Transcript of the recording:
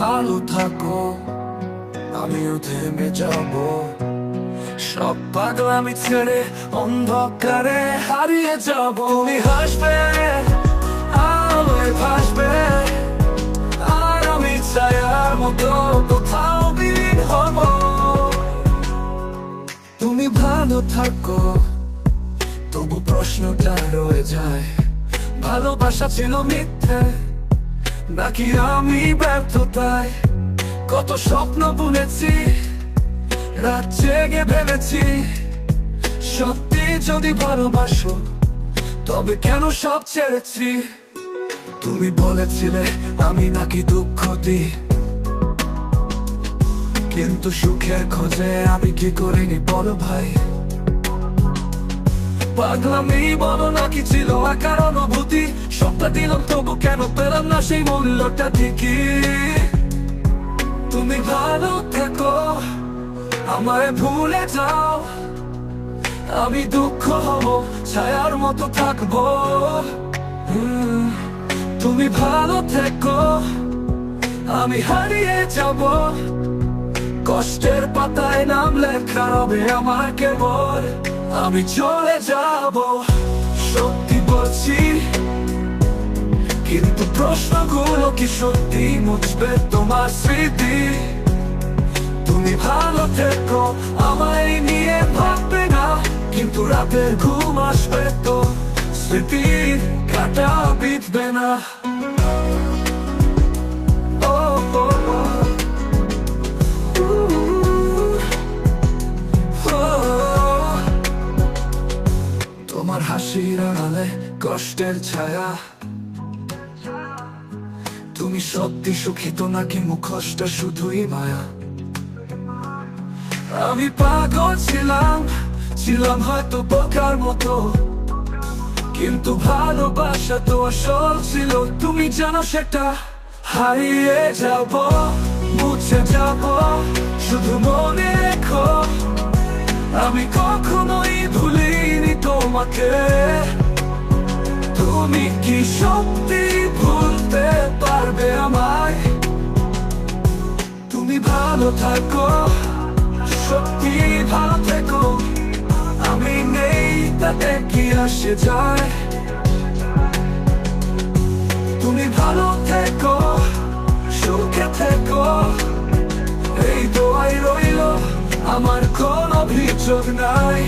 ভালো থাকো আমিও থেমে যাব। সব পাগলামি ছেড়ে অন্ধকারে হারিয়ে যাব। তুমি হাসবে ভাসবে। আর আমি মতো কোথাও বিলীন হব। তুমি ভালো থাকো, তবু প্রশ্নটা রয়ে যায়। ভালোবাসা ছিল মিথ্যে নাকি আমি ব্যর্থতায়? কত স্বপ্ন বুনেছি, রাত জেগে ভেবেছি। সত্যি যদি ভালোবাসো, তবে কেন সব ছেড়েছি? তুমি বলেছিলে আমি নাকি দুঃখ দিই। কিন্তু সুখের খোঁজে আমি কি করিনি বলো ভাই? পাগলামি বলো নাকি ছিল একার অনুভূতি? সবটা দিলাম, তবু কেন পেলাম না সেই মূল্যটা ঠিকই? তুমি ভালো থেকো, আমায় ভুলে যাও। আমি দুঃখ হব, ছায়ার মতো থাকব। তুমি ভালো থেকো, আমি হারিয়ে যাব। কষ্টের পাতায় নাম লেখা হবে আমার কেবল। আমি চলে যাব, সত্যি বলছি। কিন্তু প্রশ্নগুলো কি সত্যি মুছবে তোমার স্মৃতি? তুমি ভালো থেকো, আমায় নিয়ে ভাববে না। কিন্তু রাতের ঘুম আসবে তো স্মৃতির কাটা বিধবে না। তোমার হাসির আড়ালে কষ্টের ছায়া। তুমি সত্যি সুখী তো নাকি মুখোশটা শুধুই মায়া? আমি পাগল ছিলাম ছিলাম হয়তো বোকার মতো। কিন্তু ভালোবাসা তো আসল ছিল, তুমি জানো সেটা। হারিয়ে যাব, মুছে যাব, শুধু মনে রেখো। আমি কখনোই তোমাকে। তুমি কি সত্যি ভুলতে পারবে আমায়? তুমি ভালো থাকো, সত্যি ভালো থেকো। আমি নেই তাতে কি আসে যায়? তুমি ভালো থেকো, সুখে থেকো। এই দোয়াই রইল, আমার কোন অভিযোগ নাই।